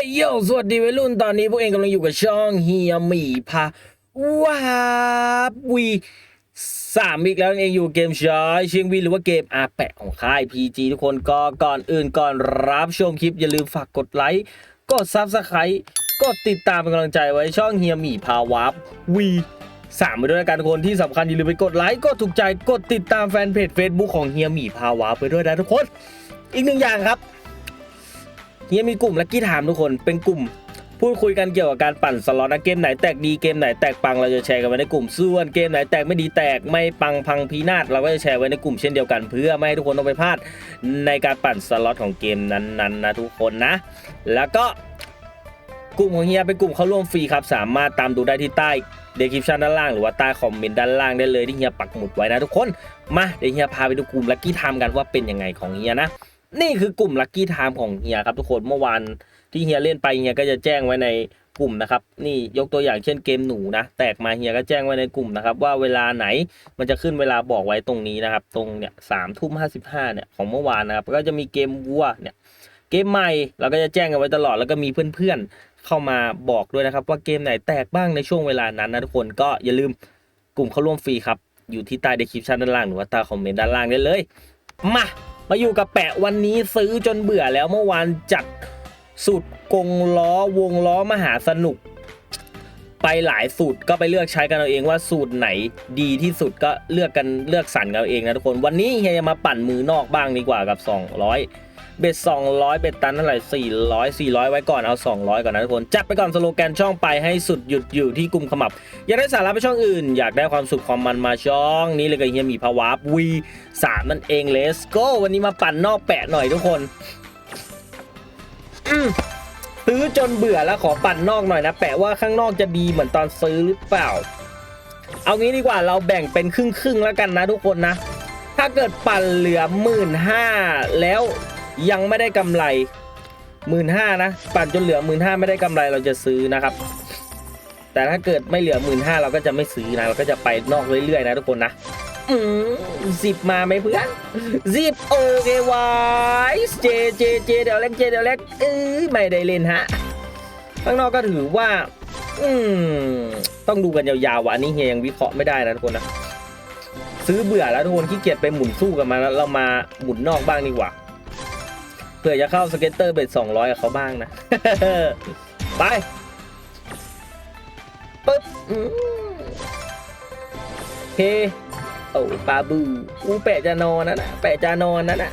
ฮ้ยโยสวัสดีวัยรุ่นตอนนี้พวกเองกำลังอยู่กับช่องเฮียหมีพาว้าวีสามอีกแล้วเองอยู่เกมชอยเชียงวีหรือว่าเกมอาแปะของค่าย PG ทุกคนก็ก่อนอื่นก่อนรับชมคลิป อย่าลืมฝากกดไลค์กดซับสไครต์กดติดตามเป็นกำลังใจไว้ช่องเฮียหมีพาวับวีสามไปด้วยกันทุกคนที่สำคัญอย่าลืมไปกดไลค์กดถูกใจกดติดตามแฟนเพจ Facebook ของเฮียหมีพาวับไปด้วยนะทุกคน อีกหนึ่งอย่างครับ เฮียมีกลุ่มลักกี้ถามทุกคนเป็นกลุ่ม พูดคุยกันเกี่ยวกับการปั่นสล็อตนะเกมไหนแตกดีเกมไหนแตกปังเราจะแชร์กันไว้ในกลุ่มส่วนเกมไหนแตกไม่ดีแตกไม่ปังพังพีนาศเราก็จะแชร์ไว้ในกลุ่มเช่นเดียวกัน เพื่อไม่ให้ทุกคนต้องไปพลาดในการปั่นสล็อตของเกมนั้นๆนะทุกคนนะ แล้วก็กลุ่มของเฮียเป็นกลุ่มเข้าร่วมฟรีครับ สามารถตามดูได้ที่ใต้เดคริปชันด้านล่างหรือว่าใต้คอมเมนต์ด้านล่างได้เลยที่เฮียปักหมุดไว้นะทุกคน มาเดี๋ยวเฮียพาไปดูกลุ่มลักกี้ไทม์กันว่าเป็นยังไงของเฮียนะ นี่คือกลุ่มลั c กี้ไทม์ของเฮียครับทุกคนเมื่อวานที่เฮียเล่นไปเฮียก็จะแจ้งไว้ในกลุ่มนะครับนี่ยกตัวอย่างเช่นเกมหนูนะแตกมาเฮียก็แจ้งไว้ในกลุ่มนะครับว่าเวลาไหนมันจะขึ้นเวลาบอกไว้ตรงนี้นะครับ ตรงเนี่ยสามทุ่มห้าสิบห้าเนี่ยของเมื่อวานนะครับก็จะมีเกมวัวเนี่ยเกมใหม่เราก็จะแจ้งกันไว้ตลอดแล้วก็มีเพื่อนๆเข้ามาบอกด้วยนะครับ ว่าเกมไหนแตกบ้างในช่วงเวลานั้นนะทุกคนก็อย่าลืมกลุ่มเข้าร่วมฟรีครับอยู่ที่ใต้เดสคริปชันด้านล่างหรือว่าใต้คอมเมนต์ด้านล่างได้เลยมา มาอยู่กับแปะวันนี้ซื้อจนเบื่อแล้วเมื่อวานจัดสูตรกงล้อวงล้อมหาสนุก ไปหลายสูตรก็ไปเลือกใช้กันเอาเองว่าสูตรไหนดีที่สุดก็เลือกกันเลือกสรรกันเอาเองนะทุกคน วันนี้เฮียจะมาปั่นมือนอกบ้างดีกว่ากับ 200 เบ็ด200 เบ็ดตันเท่าไหร่400 400 ไว้ก่อนเอา 200 ก่อนนะทุกคน จัดไปก่อนสโลแกนช่องไปให้สุดหยุดอยู่ที่กลุ่มขมับ อยากได้สาระไปช่องอื่น อยากได้ความสุขความมันมาช่อง นี้เลยกับเฮียมีภาวะวีสามนั่นเองเลสโกวันนี้มาปั่นนอกแปะหน่อยทุกคนอืมซื้อจนเบื่อแล้วขอปั่นนอกหน่อยนะ แปะว่าข้างนอกจะดีเหมือนตอนซื้อหรือเปล่า เอางี้ดีกว่าเราแบ่งเป็นครึ่งครึ่งๆแล้วกันนะทุกคนนะ ถ้าเกิดปั่นเหลือหมื่นห้าแล้ว ยังไม่ได้กำไรหมื่นห้านะ ปั่นจนเหลือหมื่นห้าไม่ได้กำไรเราจะซื้อนะครับ แต่ถ้าเกิดไม่เหลือหมื่นห้าเราก็จะไม่ซื้อนะ เราก็จะไปนอกเรื่อยๆนะทุกคนนะอืมสิบมาไหมเพื่อนสิบโอเควายเจเจเจเดี๋ยวเล็กเจเดี๋ยวเล็กเออไม่ได้เล่นฮะข้างนอกก็ถือว่า อืมต้องดูกันยาวๆว่ะอันนี้เฮียยังวิเคราะห์ไม่ได้นะทุกคนนะซื้อเบื่อแล้วทุกคนขี้เกียจไปหมุนสู้กันมาแล้วเรามาหมุนนอกบ้างดีกว่า ผื่อจะเข้าสเก็ตเตอร์เบ็ดสองร้อยกับเขาบ้างนะ ไปปึ๊บโอเคโอ้ปลาบูอูแปะจะนอนนะนะแปะจะนอนนะนะ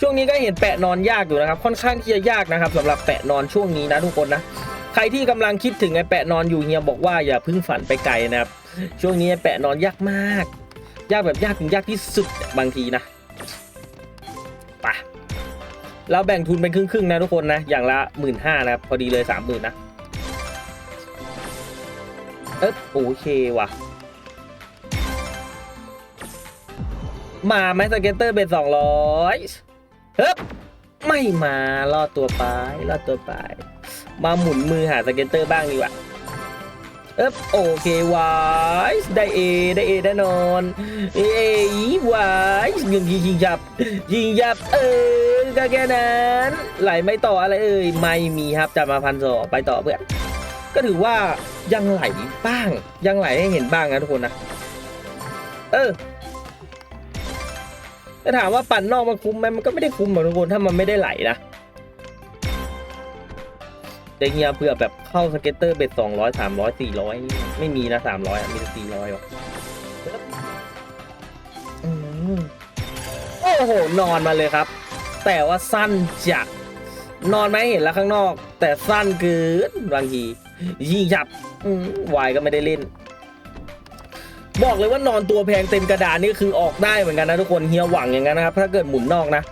ช่วงนี้ก็เห็นแปะนอนยากอยู่นะครับ ค่อนข้างที่จะยากนะครับสำหรับแปะนอนช่วงนี้นะทุกคนนะใครที่กำลังคิดถึงไอ้แปะนอนอยู่เฮียบอกว่าอย่าพึ่งฝันไปไกลนะครับช่วงนี้ไอ้แปะนอนยากมาก ยากแบบยากถึงยากที่สุดบางทีนะไป เราแบ่งทุนเป็นครึ่งๆนะทุกคนนะ อย่างละหมื่นห้านะครับ พอดีเลยสามหมื่นนะ เอ๊ะโอเคว่ะ มาไหมสเก็ตเตอร์เป็นสองร้อยเฮ้ยไม่มารอดตัวไปรอดตัวไป มาหมุนมือหาสเก็ตเตอร์บ้างดีกว่าเอ๊บโอเควายได้เอได้เอแน่นอน เอเอวายยิงยิงยิงยับยิงยับเออ ก็แค่นั้นไหลไม่ต่ออะไรเอ่ยไม่มีครับจัดมาพันสองไปต่อเพื่อนก็ถือว่ายังไหลบ้าง ยังไหลให้เห็นบ้างนะทุกคนนะเออจะถามว่าปั่นนอกมันคุ้มไหมมันก็ไม่ได้คุ้มหรอกทุกคนถ้ามันไม่ได้ไหลนะแต่เฮียเผื่อแบบเข้าสเก็ตเตอร์เบ็ดสองร้อยสามร้อยสี่ร้อยไม่มีนะสามร้อยมีแต่สี่ร้อยหรอโอ้โห นอนมาเลยครับ แต่ว่าสั้นจัดนอนไหมเห็นแล้วข้างนอก แต่สั้นเกินบางทียิงจับวายก็ไม่ได้เล่น บอกเลยว่านอนตัวแพงเต็มกระดานนี่คือออกได้เหมือนกันนะทุกคนเฮียหวังอย่างนั้นนะครับ ถ้าเกิดหมุนนอกนะ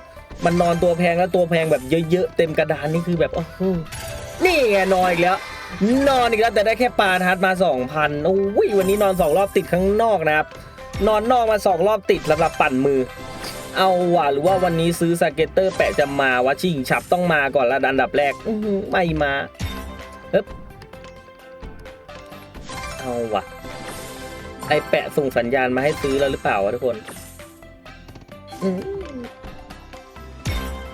มันนอนตัวแพงแล้วตัวแพงแบบเยอะๆเต็มกระดานนี่คือแบบโอ้โหนี่ไงนอนอีกแล้ว นอนอีกแล้วแต่ได้แค่ปลาทัดมาสองพันโอ้ยวันนี้นอนสองรอบติดข้างนอกนะครับนอนนอกมาสองรอบติดสำหรับปั่นมือ เอาว่ะหรือว่าวันนี้ซื้อสเก็ตเตอร์แปะจะมาวะชิงฉับต้องมาก่อนละอันดับแรกไม่มาเอ๊บเอาว่ะไอแปะส่งสัญญาณมาให้ซื้อแล้วหรือเปล่าวะทุกคน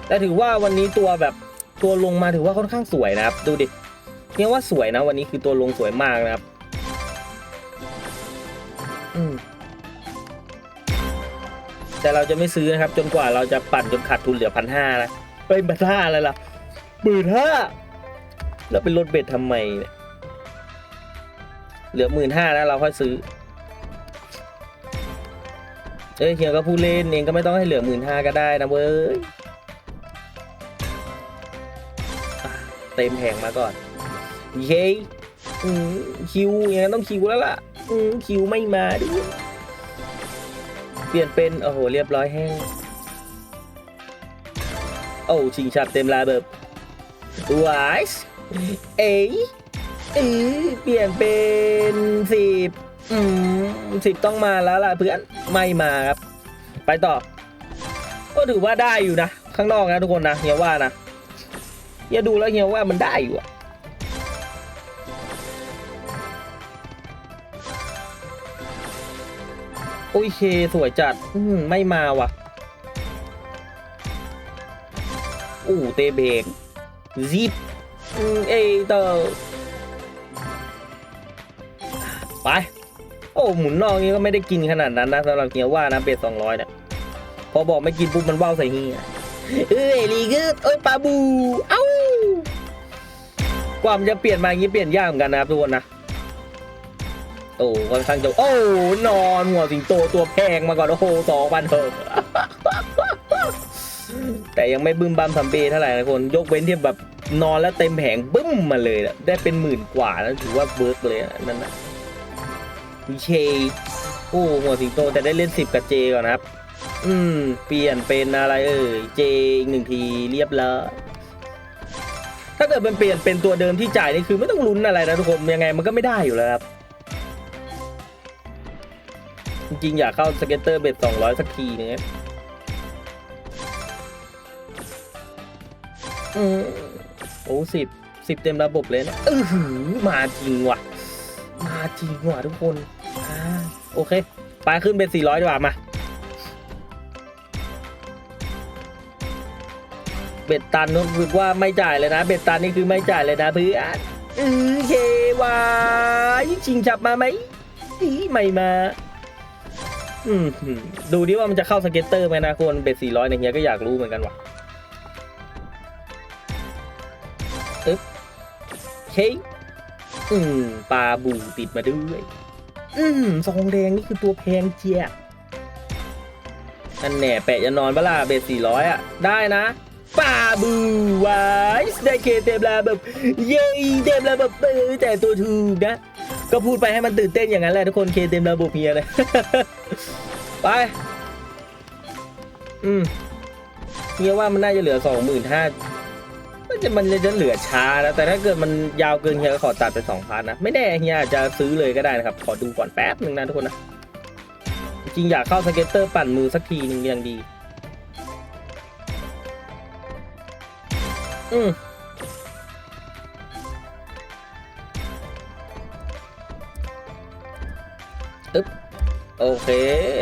แต่ถือว่าวันนี้ตัวแบบตัวลงมาถือว่าค่อนข้างสวยนะครับ ดูดิเรียกว่าสวยนะ วันนี้คือตัวลงสวยมากนะครับ อืม แต่เราจะไม่ซื้อนะครับ จนกว่าเราจะปั่นจนขาดทุนเหลือพันห้านะไปพันห้าอะไรล่ะหมื่นห้าแล้วเป็นรถเบ็ดทำไมเนี่ยเหลือหมื่นห้านะเราค่อยซื้อเอ้ยเฮียก็พูดเล่นเองก็ไม่ต้องให้เหลือหมื่นห้าก็ได้นะเว้ยเต็มแผงมาก่อนเย้คิวอย่างนั้ต้องคิวแล้วล่ะคิวไม่มาด้วย เปลี่ยนเป็น โอ้โห เรียบร้อยแห้งโอ้ชิงชับเต็มลาแบบวายเอ้ยเออเปลี่ยนเป็นสิบอืมสิบต้องมาแล้วล่ะเพื่อนไม่มาครับ ไปต่อ ก็ถือว่าได้อยู่นะ ข้างนอกนะทุกคนนะเฮียว่านะเฮียดูแล้วเฮียว่ามันได้อยู่อะ โอเค สวยจัด อืมไม่มาว่ะ อู้เตเบรกซิปเอเตอร์ไป โอ้หมุนนอกนี้ก็ไม่ได้กินขนาดนั้นนะสำหรับเฮียว่านะเบสสองร้อยเนี่ยพอบอกไม่กินปุ๊บมันว่าวใส่ฮีเอ้ยลีกึดเอ้ยปลาบู เอ้ากว่ามจะเปลี่ยนมาอย่างนี้เปลี่ยนยากเหมือนกันนะครับทุกคนนะ โอ้ค่อนข้างจะโอ้นอนหัวสิงโตตัวแพงมาก่อนโอ้โหสองพันเถอะแต่ยังไม่บึ้มบัมซัมเบเท่าไหร่นะคน ยกเว้นที่แบบนอนแล้วเต็มแผงบึ้มมาเลยอะได้เป็นหมื่นกว่าแล้วถือว่าเวิร์กเลยนั่นนะวิเชโอ้หัวสิงโตแต่ได้เล่นสิบกับเจก่อนนะครับ อืม เปลี่ยนเป็นอะไรเอ่ยเจอีกหนึ่งทีเรียบร้อยถ้าเกิดมันเปลี่ยนเป็นตัวเดิมที่จ่ายนี่คือไม่ต้องลุ้นอะไรนะทุกคนยังไงมันก็ไม่ได้อยู่แล้วครับ จริงๆอยากเข้าสเก็ตเตอร์เบ็ดสองร้อยสักทีนึงนะอืมโอ้สิบสิบเต็มระบบเลยนะเออหือมาจริงว่ะ มาจริงว่ะทุกคนอ่าโอเค ไปขึ้นเป็นสี่ร้อยดีกว่ามา เบ็ดตันก็คือว่าไม่จ่ายเลยนะ เบ็ดตันนี่คือไม่จ่ายเลยนะเพื่อนอือเควายชิงจับมาไหมอีไม่มา ดูดิว่ามันจะเข้าสเก็ตเตอร์ไหมนะคนเบ็ดสี่ร้อยเนี่ยเฮียก็อยากรู้เหมือนกันว่ะอึ๊บเฮ้ยอืมปลาบูติดมาด้วย อืมซองแดงนี่คือตัวแพงเจียอันแหน่แปะจะนอนเปล่าเบ็ดสี่ร้อยอะ ได้นะปลาบูไวส์ได้เคเต็มแล้วแบบเย้เต็มแล้วแบบเออแต่ตัวถูกนะ ก็พูดไปให้มันตื่นเต้นอย่างนั้นแหละทุกคนเคเต็มระบบเฮียเลย ไป อืมเฮียว่ามันน่าจะเหลือสองหมื่นห้ามันจะมันจะเหลือช้านะแต่ถ้าเกิดมันยาวเกินเฮียก็ขอตัดไปสองพันนะ ไม่แน่เฮียอาจจะซื้อเลยก็ได้นะครับ ขอดูก่อนแป๊บหนึ่งนะทุกคนนะจริงอยากเข้าสเก็ตเตอร์ปั่นมือสักทีหนึ่งยังดี อืม โอเค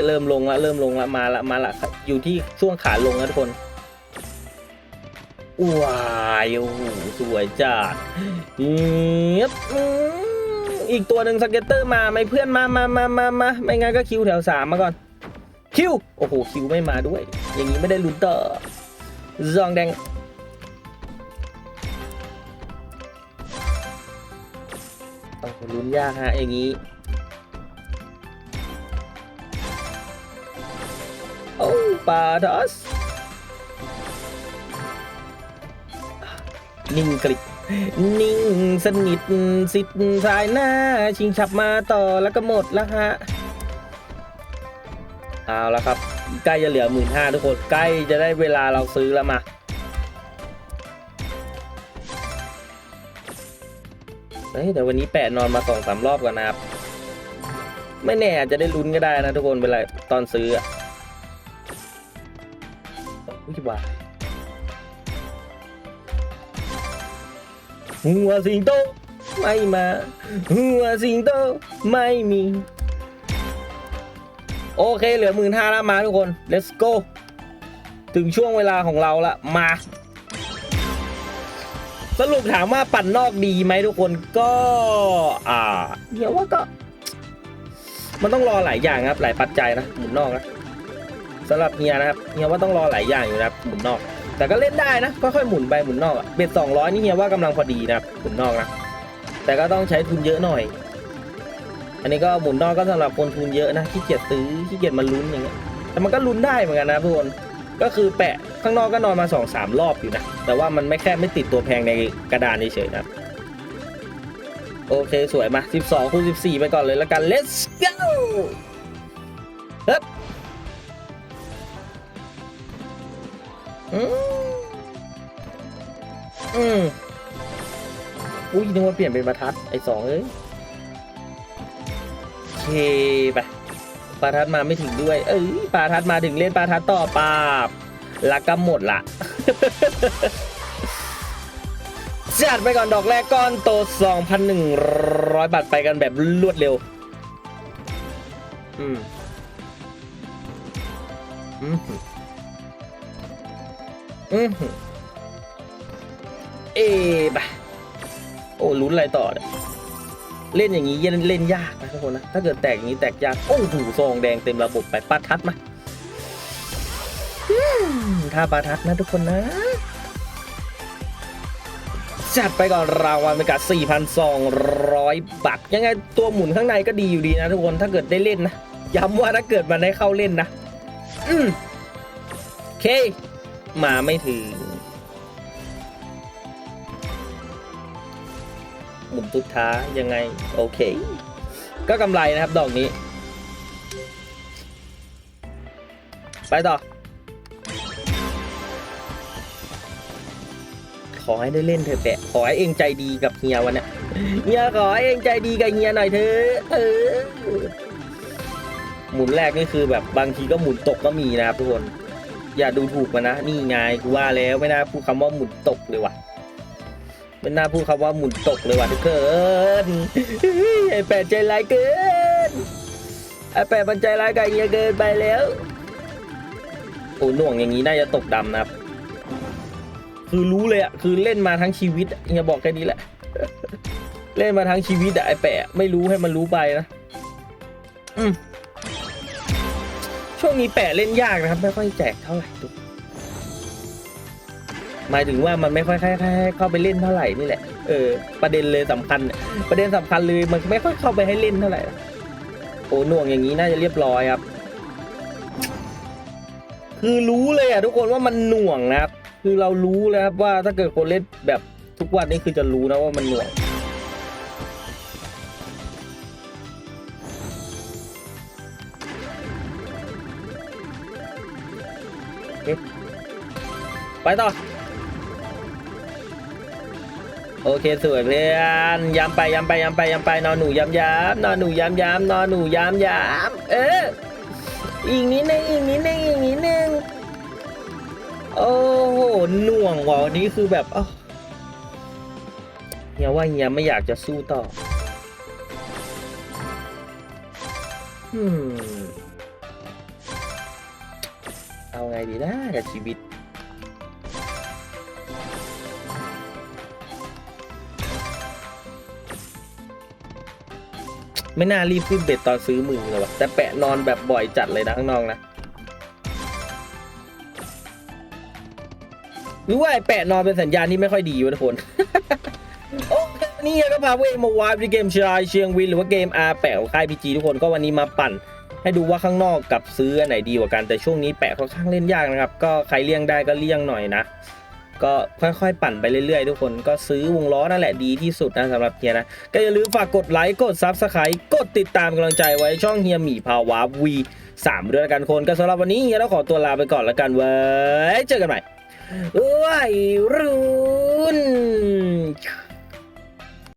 เริ่มลงละเริ่มลงละมาละมาละอยู่ที่ช่วงขาลงนะทุกคนว้ายโอ้โหสวยจัดเงียบอีกตัวหนึ่งสเก็ตเตอร์มาไหมเพื่อนมามามามามาไม่งั้นก็คิวแถวสามมาก่อน คิว โอ้โห คิวไม่มาด้วย อย่างนี้ไม่ได้ลุ้นต่อซองแดงโอ้โหลุ้นยากฮะอย่างนี้ ปาทอสนิ่งกริบนิ่งสนิทสิทธิ์สายหน้า ชิงฉับมาต่อแล้วก็หมดแล้วฮะ เอาแล้วครับ ใกล้จะเหลือหมื่นห้าทุกคน ใกล้จะได้เวลาเราซื้อแล้วมาเฮ้ยแต่วันนี้แปะนอนมาสองสามรอบก่อนนะครับ ไม่แน่อาจจะได้ลุ้นก็ได้นะทุกคนเวลาตอนซื้ออะ อุ้ยว่าหัวสิงโตไม่มาหัวสิงโตไม่มี โอเคเหลือหมื่นห้าแล้วมาทุกคน let's go ถึงช่วงเวลาของเราละมา สรุปถามว่าปั่นนอกดีไหมทุกคนก็ อ่าเฮียวว่าก็ มันต้องรอหลายอย่างครับ หลายปัจจัยนะหมุนนอกนะ สำหรับเฮียนะครับเฮียว่าต้องรอหลายอย่างอยู่นะครับหมุนนอก แต่ก็เล่นได้นะค่อยๆหมุนไปหมุนนอกอะเบ็ดสองร้อยนี่เฮียว่ากำลังพอดีนะครับหมุนนอกนะแต่ก็ต้องใช้ทุนเยอะหน่อย อันนี้ก็หมุนนอกก็สำหรับคนทุนเยอะนะขี้เกียจซื้อขี้เกียจมาลุ้นอย่างเงี้ยแต่มันก็ลุ้นได้เหมือนกันนะทุกคนก็คือแปะข้างนอกก็นอนมาสองสามรอบอยู่นะแต่ว่ามันไม่แค่ไม่ติดตัวแพงในกระดานเฉยๆนะโอเคสวยมา 12คูณ14 ไปก่อนเลยแล้วกัน let's go ฮึบ อืมอืมอุ้ยนึกว่าเปลี่ยนเป็นประทัดไอ้สองเอ้ยเคไปปลาทัดมาไม่ถึงด้วย เอ้ยปลาทัดมาถึงเล่นปลาทัดต่อปาบล้วก็หมดละจัดไปก่อนดอกแรกก้อนโต 2,100 บาทไปกันแบบรวดเร็ว อืม อืม อืมเอะโอ้ลุ้นอะไรต่อเนี่ยเล่นอย่างนี้เล่นเล่นยากนะทุกคนนะ ถ้าเกิดแตกอย่างนี้แตกยาก โอ้โหซองแดงเต็มระบบไปปาทัดมาถ้าปาทัดนะทุกคนนะ จัดไปก่อนรางวัลไปกับ4,200 บาท ยังไงตัวหมุนข้างในก็ดีอยู่ดีนะทุกคน ถ้าเกิดได้เล่นนะ ย้ำว่าถ้าเกิดมันได้เข้าเล่นนะ อืมโอเค มาไม่ถึง หมุนสุดท้ายยังไง โอเค ก็กำไรนะครับ ดอกนี้ ไปต่อ ขอให้ได้เล่นเถอะแปะ ขอให้เองใจดีกับเฮียวันนี้เฮียขอให้เองใจดีกับเฮียหน่อยเถอะเออหมุนแรกนี่คือแบบบางทีก็หมุนตกก็มีนะครับทุกคน อย่าดูถูกมันนะ นี่ไงกูว่าแล้วไม่น่าพูดคำว่าหมุนตกเลยว่ะไม่น่าพูดคำว่าหมุนตกเลยว่ะทุกคนไอแปดใจร้ายเกินไอแปดมันใจร้ายกับเฮียเกินไปแล้วโอ้หน่วงอย่างนี้น่าจะตกดำนะครับ คือรู้เลยอะคือเล่นมาทั้งชีวิตอะเฮียบอกแค่นี้แหละ เล่นมาทั้งชีวิตอะไอแปะไม่รู้ให้มันรู้ไปนะ อืม ช่วงนี้แปะเล่นยากนะครับ ไม่ค่อยแจกเท่าไหร่ทุกหมายถึงว่ามันไม่ค่อยค่อยๆเข้าไปเล่นเท่าไหร่นี่แหละ เออ ประเด็นเลยสำคัญ ประเด็นสำคัญเลยมันไม่ค่อยเข้าไปให้เล่นเท่าไหร่ โอ้หน่วงอย่างนี้น่าจะเรียบร้อยครับ คือรู้เลยอะทุกคนว่ามันหน่วงนะครับ คือเรารู้แล้วครับว่าถ้าเกิดคนเล่นแบบทุกวันนี้คือจะรู้นะว่ามันหน่วง ไปต่อ โอเคสวยเพื่อนย้ำไปย้ำไปย้ำไปย้ำไปนอนหนูย้ำย้ำนอนหนูย้ำย้ำนอนหนูย้ำย้ำเอออีกนิดนึงอีกนิดนึงอีกนิดนึงโอ้โหหน่วงว่ะวันนี้คือแบบอ้าวเฮียว่าเฮียไม่อยากจะสู้ต่ออืม เอาไงดีนะกับชีวิต ไม่น่ารีบขึ้นเบ็ดตอนซื้อมือเลยวะแต่แปะนอนแบบบ่อยจัดเลยนะข้างนอกนะหรือว่าไอ้แปะนอนเป็นสัญญาณที่ไม่ค่อยดีวะทุกคนโอเควันนี่ก็พาพวกเองมาวายในเกมชายเชียงวินหรือว่าเกมอาแปะของค่ายพีจีทุกคนก็วันนี้มาปั่น ให้ดูว่าข้างนอกกับซื้ออันไหนดีกว่ากันแต่ช่วงนี้แปะค่อนข้างเล่นยากนะครับ ก็ใครเลี่ยงได้ก็เลี่ยงหน่อยนะ ก็ค่อยๆปั่นไปเรื่อยๆ ทุกคนก็ซื้อวงล้อนั่นแหละดีที่สุดนะสำหรับเฮียนะ ก็อย่าลืมฝากกดไลค์กดซับสไครต์กดติดตามกำลังใจไว้ช่องเฮียหมีภาวะวีสามด้วยละกันคนก็สำหรับวันนี้เฮียต้องขอตัวลาไปก่อนละกันเว้ยเจอกันใหม่วัยรุ่น